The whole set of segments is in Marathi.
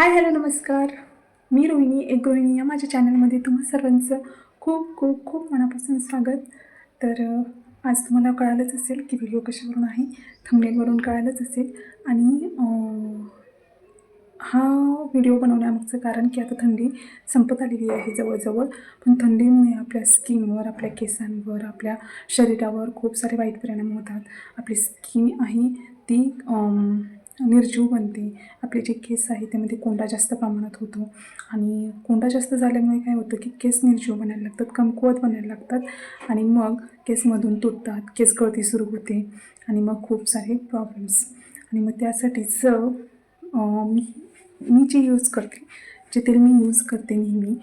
हाय हॅलो नमस्कार. मी रोहिणी एक गृहिणी या माझ्या चॅनलमध्ये तुम्हा सर्वांचं खूप खूप खूप मनापासून स्वागत. तर आज तुम्हाला कळालंच असेल की व्हिडिओ कशावरून आहे थंबनेलवरून कळालंच असेल. आणि हा व्हिडिओ बनवण्यामागचं कारण की आता थंडी संपत आलेली आहे जवळजवळ. पण थंडीमुळे आपल्या स्किनवर आपल्या केसांवर आपल्या शरीरावर खूप सारे वाईट परिणाम होतात. आपली स्किन आहे ती निर्जीव बनते. आपले जे केस आहे त्यामध्ये कोंडा जास्त प्रमाणात होतो. आणि कोंडा जास्त झाल्यामुळे काय होतं की केस निर्जीव बनायला लागतात कमकुवत बनायला लागतात. आणि मग केसमधून तुटतात केस गळती सुरू होते आणि मग खूप सारे प्रॉब्लेम्स आणि मग त्यासाठीच मी मी जे यूज करते जे तेल मी यूज करते नेहमी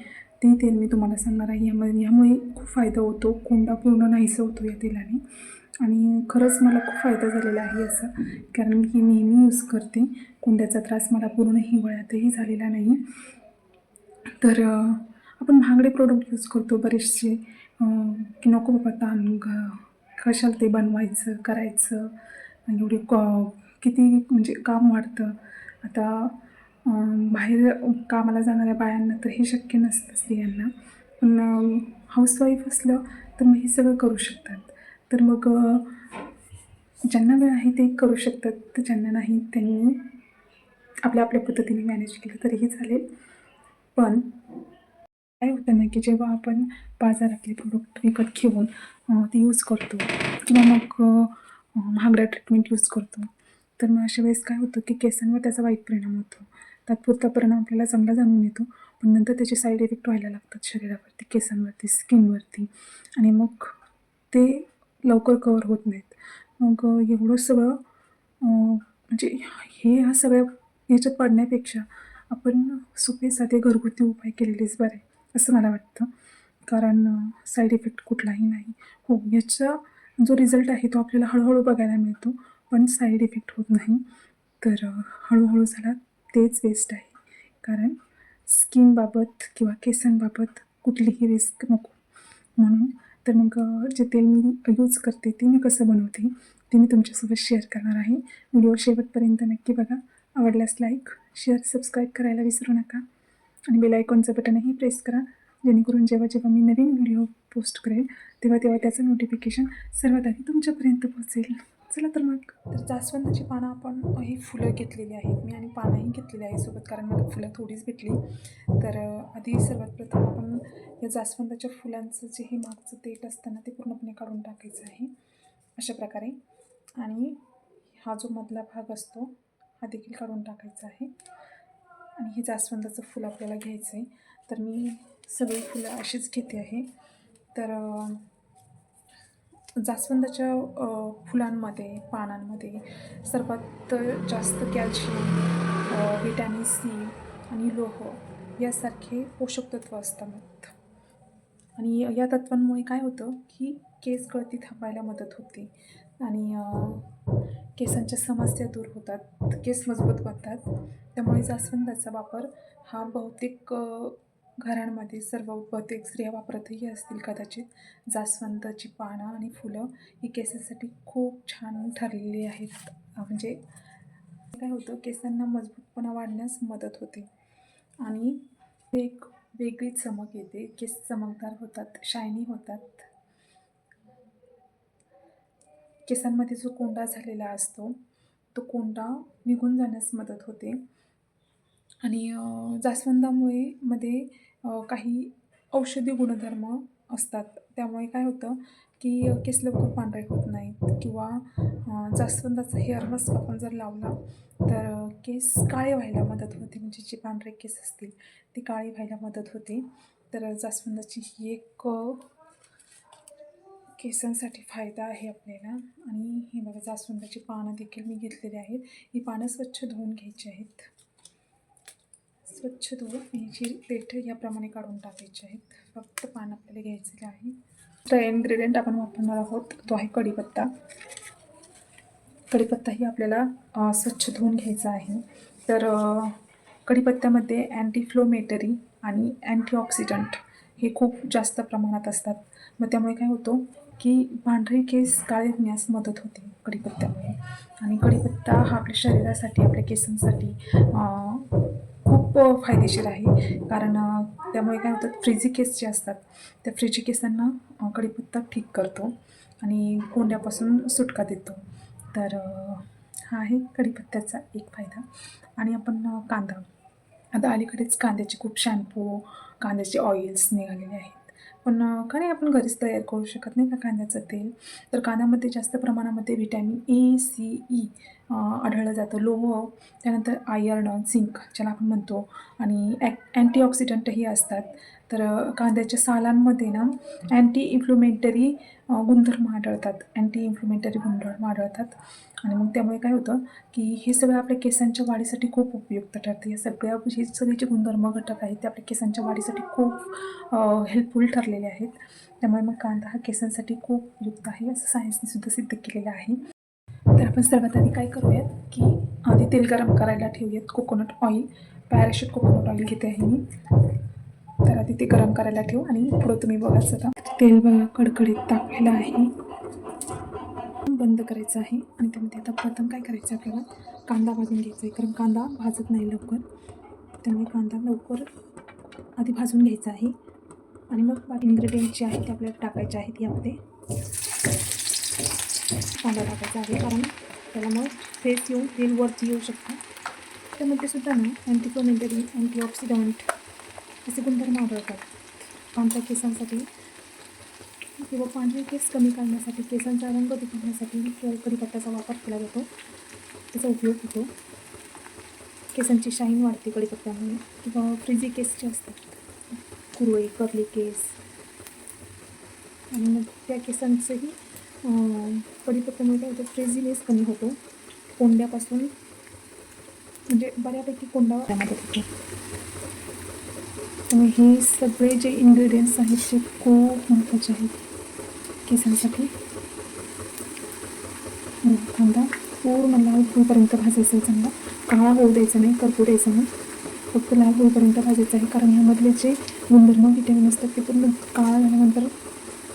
ते तेल मी तुम्हाला सांगणार आहे. यामध्ये यामुळे खूप फायदा होतो. कोंडा पूर्ण नाहीसा होतो या तेलाने. आणि खरंच मला खूप फायदा झालेला आहे याचा. कारण मी नेहमी यूज करते. कोंड्याचा त्रास मला पूर्ण हिवाळ्यातही झालेला नाही. तर आपण महागडे प्रोडक्ट यूज करतो बरेचसे. की नको बाबा ताण कशाला ते बनवायचं करायचं. एवढे क किती म्हणजे काम वाढतं. आता बाहेर कामाला जाणाऱ्या बायांना तर हे शक्य नसतं स्त्रियांना. पण हाऊसवाईफ असलं तर मग हे सगळं करू शकतात. तर मग ज्यांना वेळ आहे ते करू शकतात. तर ज्यांना नाही त्यांनी आपल्या आपल्या पद्धतीने मॅनेज केलं तरीही चालेल. पण काय होतं ना की जेव्हा आपण बाजारातले प्रोडक्ट विकत घेऊन ते यूज करतो किंवा मग महागड्या ट्रीटमेंट यूज करतो तर मग अशा वेळेस काय होतं की केसांवर त्याचा वाईट परिणाम होतो. तात्पुरता परिणाम आपल्याला चांगला जाणून येतो पण नंतर त्याचे साईड इफेक्ट व्हायला लागतात शरीरावरती केसांवरती स्किनवरती आणि मग ते लवकर कवर होत नाहीत. मग एवढं सगळं म्हणजे हे ह्या सगळ्या ह्याच्यात पडण्यापेक्षा आपण सोपे साधे घरगुती उपाय केलेलेच बरे असं मला वाटतं. कारण साईड इफेक्ट कुठलाही नाही. हो याचा जो रिझल्ट आहे तो आपल्याला हळूहळू बघायला मिळतो पण साईड इफेक्ट होत नाही. तर हळूहळू झाला तेच बेस्ट आहे. कारण स्किनबाबत किंवा केसांबाबत कुठलीही रिस्क नको. म्हणून तर मग जे तेल मी यूज करते ते मी कसं बनवते ते मी तुमच्यासोबत शेअर करणार आहे. व्हिडिओ शेवटपर्यंत नक्की बघा. आवडल्यास लाईक शेअर सबस्क्राईब करायला विसरू नका. आणि बेल आयकॉनचं बटनही प्रेस करा. जेणेकरून जेव्हा जेव्हा मी नवीन व्हिडिओ पोस्ट करेल तेव्हा तेव्हा त्याचं नोटिफिकेशन सर्वात आधी तुमच्यापर्यंत पोहोचेल. चला तर मग तर जास्वंदाची पानं आपण ही फुलं घेतलेली आहेत. मी आणि पानंही घेतलेली आहे सोबत कारण मला फुलं थोडीच भेटली. तर आधी सर्वात प्रथम आपण या जास्वंदाच्या फुलांचं जे हे मागचं देठ असतं ना ते पूर्णपणे काढून टाकायचं आहे अशा प्रकारे. आणि हा जो मधला भाग असतो हा देखील काढून टाकायचा आहे. आणि हे जास्वंदाचं फुल आपल्याला घ्यायचं आहे तर मी सगळी फुलं अशीच घेते आहे. तर जास्वंदाच्या फुलांमध्ये पानांमध्ये सर्वात जास्त कॅल्शियम विटॅमिन सी आणि लोह यासारखे पोषक तत्व असतात. आणि या तत्वांमुळे काय होतं की केस गळती थांबायला मदत होते आणि केसांच्या समस्या दूर होतात केस मजबूत बनतात. त्यामुळे जास्वंदाचा वापर हा बहुतेक घरांमध्ये सर्व बहुतेक स्त्रिया वापरतही असतील कदाचित. जास्वंदाची पानं आणि फुलं ही केसांसाठी खूप छान ठरलेली आहेत. म्हणजे काय होतं केसांना मजबूतपणा वाढण्यास मदत होते. आणि एक वेगळी चमक येते. केस चमकदार होतात शायनी होतात. केसांमध्ये जो कोंडा झालेला असतो तो कोंडा निघून जाण्यास मदत होते. आणि जास्वंदामुळे मध्ये काही औषधी गुणधर्म असतात. त्यामुळे काय होतं की केस लवकर पांढरे होत नाहीत किंवा जास्वंदाचा हेअर मास्क आपण जर लावला तर केस काळे व्हायला मदत होते. म्हणजे जे पांढरे केस असतील ती काळे व्हायला मदत होते. तर जास्वंदाची ही एक केसांसाठी फायदा आहे आपल्याला. आणि हे बघा जास्वंदाची पानं देखील मी घेतलेली आहेत. ही पानं स्वच्छ धुवून घ्यायची आहेत. स्वच्छ धुवून जी देठ याप्रमाणे काढून टाकायची आहेत. फक्त पान आपल्याला घ्यायचं आहे. तर इन्ग्रेडियंट आपण वापरणार आहोत तो आहे कढीपत्ता. कढीपत्ताही आपल्याला स्वच्छ धुवून घ्यायचा आहे. तर कढीपत्त्यामध्ये अँटीफ्लोमेटरी आणि अँटीऑक्सिडंट हे खूप जास्त प्रमाणात असतात. मग त्यामुळे काय होतो की पांढरे केस काळे होण्यास मदत होते कढीपत्त्यामुळे. आणि कढीपत्ता हा आपल्या शरीरासाठी आपल्या केसांसाठी खूप फायदेशीर आहे. कारण त्यामुळे काय होतं फ्रिजी केस जे असतात त्या फ्रिजी केसांना कडीपत्ता कढीपत्ता ठीक करतो आणि कोंड्यापासून सुटका देतो. तर हा आहे कढीपत्त्याचा एक फायदा. आणि आपण कांदा. आता अलीकडेच कांद्याचे खूप शॅम्पू कांद्याचे ऑइल्स निघालेले आहेत. पण का नाही आपण घरीच तयार करू शकत नाही का कांद्याचं तेल? तर कांद्यामध्ये जास्त प्रमाणामध्ये व्हिटॅमिन ए सी ई आढळलं जातं. लोह त्यानंतर आयर्न झिंक ज्याला आपण म्हणतो आणि ॲक अँटीऑक्सिडंटही असतात. तर कांद्याच्या सालांमध्ये ना अँटी इन्फ्लुमेंटरी गुणधर्म आढळतात. अँटी इन्फ्लुमेंटरी गुणधर्म आढळतात. आणि मग त्यामुळे काय होतं की हे सगळं आपल्या केसांच्या वाढीसाठी खूप उपयुक्त ठरते. या सगळ्या हे सगळे जे गुणधर्म घटक आहेत ते आपल्या केसांच्या वाढीसाठी खूप हेल्पफुल ठरलेले आहेत. त्यामुळे मग कांदा हा केसांसाठी खूप उपयुक्त आहे असं सायन्सने सुद्धा सिद्ध केलेलं आहे. तर आपण सर्वात आधी काय करूयात की आधी तेल गरम करायला ठेवूयात coconut oil Parachute coconut oil घेते आहे मी. तर आधी ते गरम करायला ठेवू आणि पुढं तुम्ही बघाच आता तेल बघा कडकडीत तापलेलं आहे. बंद करायचं आहे आणि त्यामध्ये आता प्रथम काय करायचं आहे आपल्याला? कांदा भाजून घ्यायचा आहे कारण कांदा भाजत नाही लवकर. त्यामुळे कांदा लवकर आधी भाजून घ्यायचा आहे. आणि मग इन्ग्रेडियंट जे आहेत ते आपल्याला टाकायचे आहेत यामध्ये. कांदा टाकायचा आहे. कारण त्याला मग फेस येऊन तेल वरती येऊ शकतं. त्यामध्ये सुद्धा ना अँटीफ्लोमेंटरी अँटीऑक्सिडंट असे गुणधर्म आढळतात. पांढऱ्या केसांसाठी किंवा पांढरे केस कमी करण्यासाठी केसांचा रंग टिकवण्यासाठी कढीपत्त्याचा वापर केला जातो. त्याचा उपयोग होतो. केसांची शाईन वाढते कढीपत्त्यामुळे. किंवा फ्रिजी केस जे असतात. कुरळे कर्ली केस. आणि मग त्या केसांचंही अं, काय होतं फ्रेझीनेस कमी होतो. कोंड्यापासून म्हणजे बऱ्यापैकी कोंडा त्यामध्ये होतो त्यामुळे हे सगळे जे इन्ग्रेडियंट्स आहेत ते खूप महत्त्वाचे आहेत केसांसाठी. कांदा पूर्ण लाल होईपर्यंत भाजायचं आहे चांगला. काळा होऊ द्यायचा नाही करपू द्यायचा नाही. फक्त लाल होईपर्यंत भाजायचं आहे कारण ह्यामधले जे गुणधर्म विटॅमिन असतात ते पूर्ण काळा झाल्यानंतर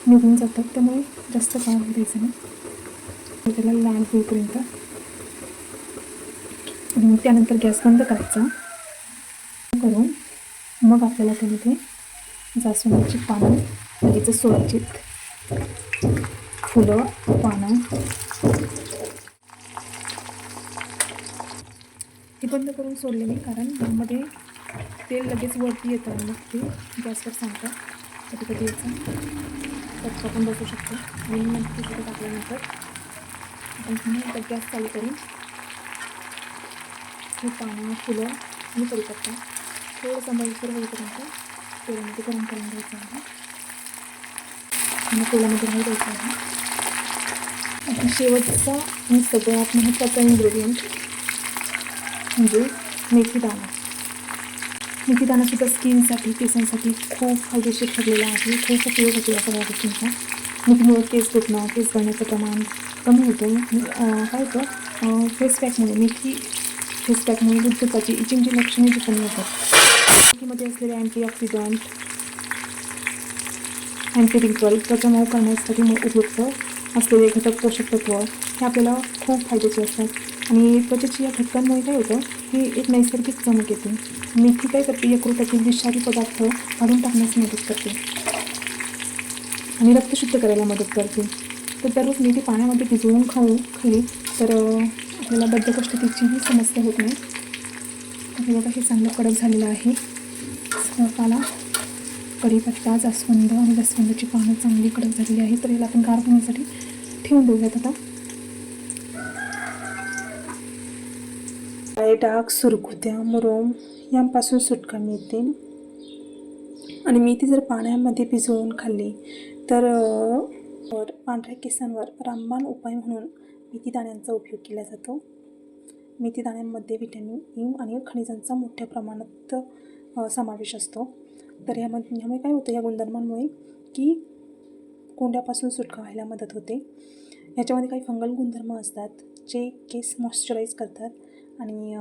निघून जातात. त्यामुळे जास्त काळ द्यायचं नाही. त्याला लाल होईपर्यंत. आणि मग त्यानंतर गॅस बंद करायचा. करून मग आपल्याला त्यामध्ये जास्वंदाची पानं लगेच सोडायचीत फुलं पानं ती बंद करून सोडले मी. कारण यामध्ये तेल लगेच वरती येतं. मग ते गॅसवर सांगतात कधी कधी याचं कच्चा पण बसू शकतो. आणि नंतर तिकडे टाकल्यानंतर आपण पुन्हा एकदा गॅस चालू करून हे पानं फुलं आणि कढीपत्ता. थोडंसं मळसर होईपर्यंत तेलामध्ये गरम करून घ्यायचं आहे. आणि तेलामध्ये नाही द्यायचं आहे. आता शेवटचा आणि सगळ्यात महत्त्वाचा इन्ग्रेडियंट म्हणजे मेथी दाणा. मेथी दाणासुद्धा स्किनसाठी केसांसाठी खूप फायदेशीर ठरलेला आहे. खूप उपयोग होतो या सगळ्या गोष्टींचा. मेथीमुळे केस तुटणं केस गळण्याचं प्रमाण कमी होतं. काय होतं? फेस पॅकमुळे मेथी फेस पॅकमुळे दुधाची इचिंगची लक्षणे जी कमी होतात. मेथीमध्ये असलेले अँटीऑक्सिडंट अँटी रिंकल त्वचा मऊ करण्यासाठी उपयुक्त असलेले घटक पोषक तत्व हे आपल्याला खूप फायद्याचे असतात. आणि त्वचेची या घटकांमुळे काय होतं की एक नैसर्गिक चमक येते. मेथी काय करते यकृतातील विषारी पदार्थ काढून टाकण्यास मदत करते. आणि रक्त शुद्ध करायला मदत करते. तर दररोज मेथी पाण्यामध्ये भिजवून खाऊ खाली तर आपल्याला बद्धकोष्ठतेचीही समस्या होत नाही. तर बघा हे चांगलं कडक झालेलं आहे. पाला कढीपत्ता जास्वंद आणि जास्वंदाची पानं चांगली कडक झालेली आहे तर याला आपण गार होण्यासाठी ठेवून देऊयात आता. काळे डाग सुरकुत्या मुरुम यांपासून सुटका मिळते आणि मेथी जर पाण्यामध्ये भिजवून खाल्ली तर पांढऱ्या केसांवर रामबाण उपाय म्हणून मेथी दाण्यांचा उपयोग केला जातो. मेथी दाण्यांमध्ये व्हिटॅमिन ई e आणि खनिजांचा मोठ्या प्रमाणात समावेश असतो. तर ह्यामध्ये ह्यामुळे काय होतं या गुणधर्मांमुळे की कोंड्यापासून सुटका व्हायला मदत होते. ह्याच्यामध्ये काही फंगल गुणधर्म असतात जे केस मॉइश्चराईज करतात. आणि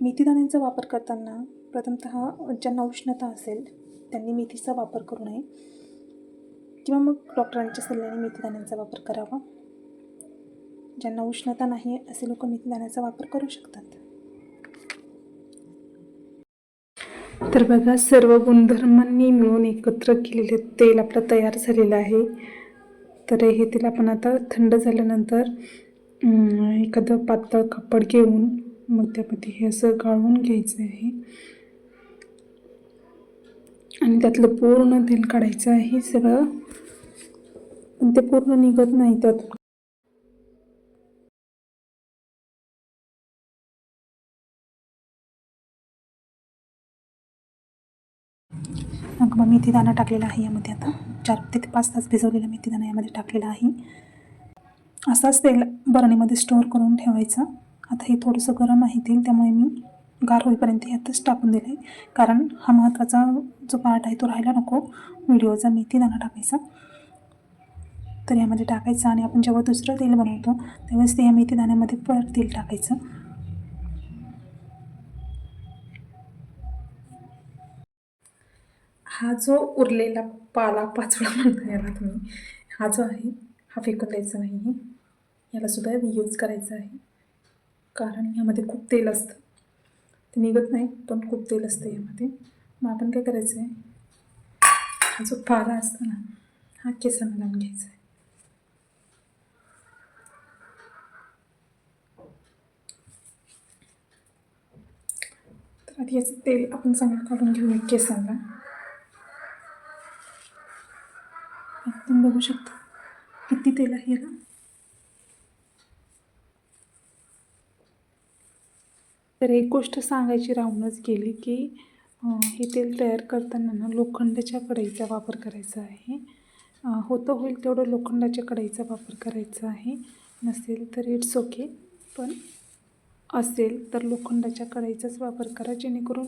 मेथीदाण्यांचा वापर करताना प्रथमतः ज्यांना उष्णता असेल त्यांनी मेथीचा वापर करू नये. किंवा मग डॉक्टरांच्या सल्ल्याने मेथीदाण्यांचा वापर करावा. ज्यांना उष्णता नाही असे लोक मेथीदाण्याचा वापर करू शकतात. तर बघा सर्व गुणधर्मांनी मिळून एकत्र केलेले तेल आपलं तयार झालेलं आहे. तर हे तेल आपण आता थंड झाल्यानंतर एखादं पातळ कापड घेऊन मग त्यामध्ये हे असं गाळून घ्यायचं आहे. आणि त्यातलं पूर्ण तेल काढायचं आहे सगळं. पण ते पूर्ण निघत नाही त्यात. मग मग मेथीदाणा टाकलेला आहे यामध्ये आता. चार ते पाच तास भिजवलेला मेथीदाणा यामध्ये टाकलेला आहे. असाच तेल बरणीमध्ये स्टोअर करून ठेवायचा. आता हे थोडंसं गरम आहे तेल त्यामुळे मी गार होईपर्यंत यातच टाकून दिलं आहे कारण हा महत्त्वाचा जो पार्ट आहे तो राहायला नको. व्हिडिओचा मेथीदाणा टाकायचा. तर यामध्ये टाकायचं आणि आपण जेव्हा दुसरं तेल बनवतो त्यावेळेस ते या मेथीदाण्यामध्ये परत तेल टाकायचं. हा जो उरलेला पाला पाचोळा म्हणता याला तुम्ही हा जो आहे हा फेकून द्यायचा नाही यालासुद्धा याला सुद्धा यूज करायचं आहे. कारण यामध्ये खूप तेल असतं. ते निघत नाही पण खूप तेल असतं यामध्ये. मग आपण काय करायचं आहे हा जो पारा असतो ना हा केसांना लावून घ्यायचा आहे तर आधी याचं तेल आपण चांगलं काढून घेऊया केसांना. आपण बघू शकतो किती तेल आहे याला. तर एक गोष्ट सांगायची राहूनच गेली की हे तेल तयार करताना ना लोखंडाच्या कढईचा वापर करायचा आहे. होतं होईल तेवढं लोखंडाच्या कढईचा वापर करायचा आहे. नसेल तर इट्स ओके पण असेल तर लोखंडाच्या कढईचाच वापर करा जेणेकरून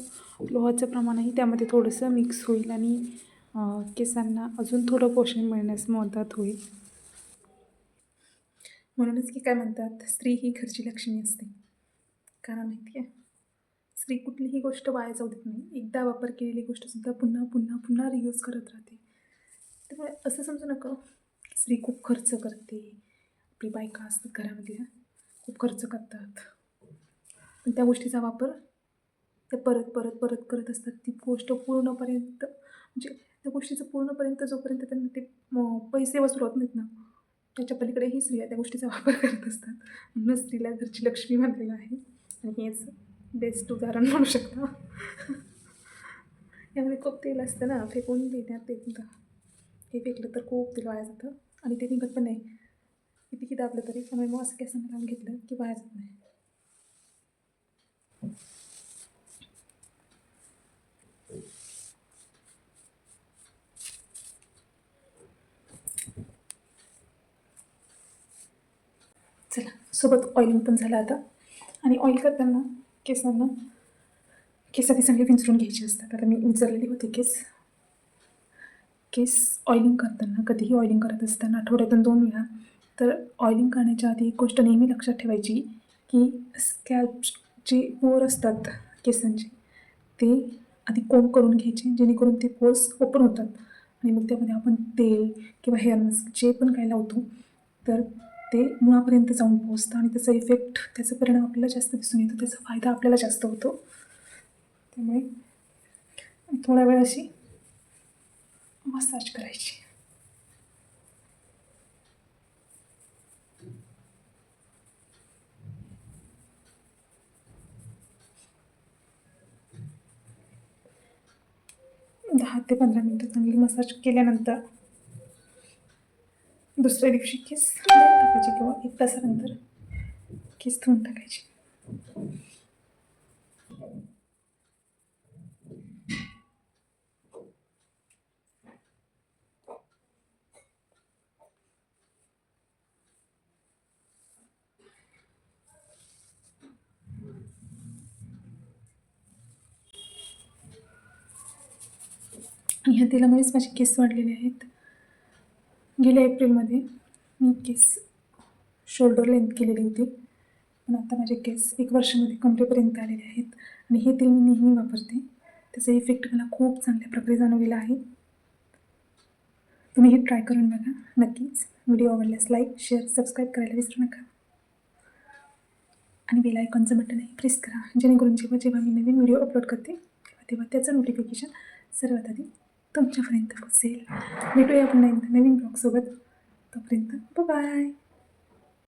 लोहाचं प्रमाणही त्यामध्ये थोडंसं मिक्स होईल आणि केसांना अजून थोडं पोषण मिळण्यास मदत होईल. म्हणूनच की काय म्हणतात स्त्री ही घरची लक्ष्मी असते. कारण माहिती आहे स्त्री कुठलीही गोष्ट वाया जाऊ देत नाही. एकदा वापर केलेली गोष्टसुद्धा पुन्हा पुन्हा पुन्हा रियूज करत राहते. त्यामुळे असं समजू नका. की स्त्री खूप खर्च करते. आपली बायका असतात घरामधल्या खूप खर्च करतात. पण त्या गोष्टीचा वापर ते परत परत परत करत असतात. ती गोष्ट पूर्णपर्यंत म्हणजे त्या गोष्टीचं पूर्णपर्यंत जोपर्यंत त्यांना ते पैसे वसूल होत नाहीत ना त्याच्या पलीकडेही स्त्रिया त्या गोष्टीचा वापर करत असतात. म्हणून स्त्रीला घरची लक्ष्मी म्हणलेलं आहे. आणि हेच बेस्ट उदाहरण म्हणू शकता. यामध्ये खूप तेल असतं ना फेकून देण्यात ते हे फेकलं तर खूप तेल वाया जातं. आणि ते निघत पण नाही. किती दाबलं तरी त्यामुळे मग असं केसांना लावून घेतलं की वाया जात नाही. चला सोबत ऑइलिंग पण झालं आता. आणि ऑइल करताना केसांना. केस आधी चांगले विंचरून घ्यायचे असतात. आता मी विचारलेली होते केस केस ऑइलिंग करताना कधीही ऑइलिंग करत असताना आठवड्यातून दोन वेळा तर ऑइलिंग करण्याच्या आधी एक गोष्ट नेहमी लक्षात ठेवायची की स्कॅल्पचे पोर असतात केसांचे ते आधी कोंब करून घ्यायचे जेणेकरून ते पोर्स ओपन होतात. आणि मग त्यामध्ये आपण तेल किंवा हेअर मास्क जे पण काय लावतो तर ते मुळापर्यंत जाऊन पोचतं आणि त्याचा इफेक्ट त्याचा परिणाम आपल्याला जास्त दिसून येतो. त्याचा फायदा आपल्याला जास्त होतो. त्यामुळे थोडा वेळ अशी मसाज करायची. दहा ते पंधरा मिनटं चांगली मसाज केल्यानंतर दुसऱ्या दिवशी केस टाकायची टाकायचे किंवा एक तासानंतर केस धुवून टाकायचे? ह्या तेलामुळेच माझे केस वाढलेले आहेत. गेल्या एप्रिलमध्ये मी केस शोल्डर लेंथ केलेली होती. पण आता माझे केस एक वर्षामध्ये कमरेपर्यंत आलेले आहेत आणि हे तेल मी नेहमी वापरते. त्याचा इफेक्ट मला खूप चांगल्या प्रकारे जाणवलेला आहे. तुम्ही हे ट्राय करून बघा. नक्कीच व्हिडिओ आवडल्यास लाईक शेअर सबस्क्राईब करायला विसरू नका. आणि बेल आयकॉनचं बटनही प्रेस करा. जेणेकरून जेव्हा जेव्हा मी नवीन व्हिडिओ अपलोड करते तेव्हा तेव्हा त्याचं नोटिफिकेशन सर्वात आधी तुमच्यापर्यंत पोचेल भेटूया पुन्हा एकदा नवीन ब्लॉगसोबत तोपर्यंत बाय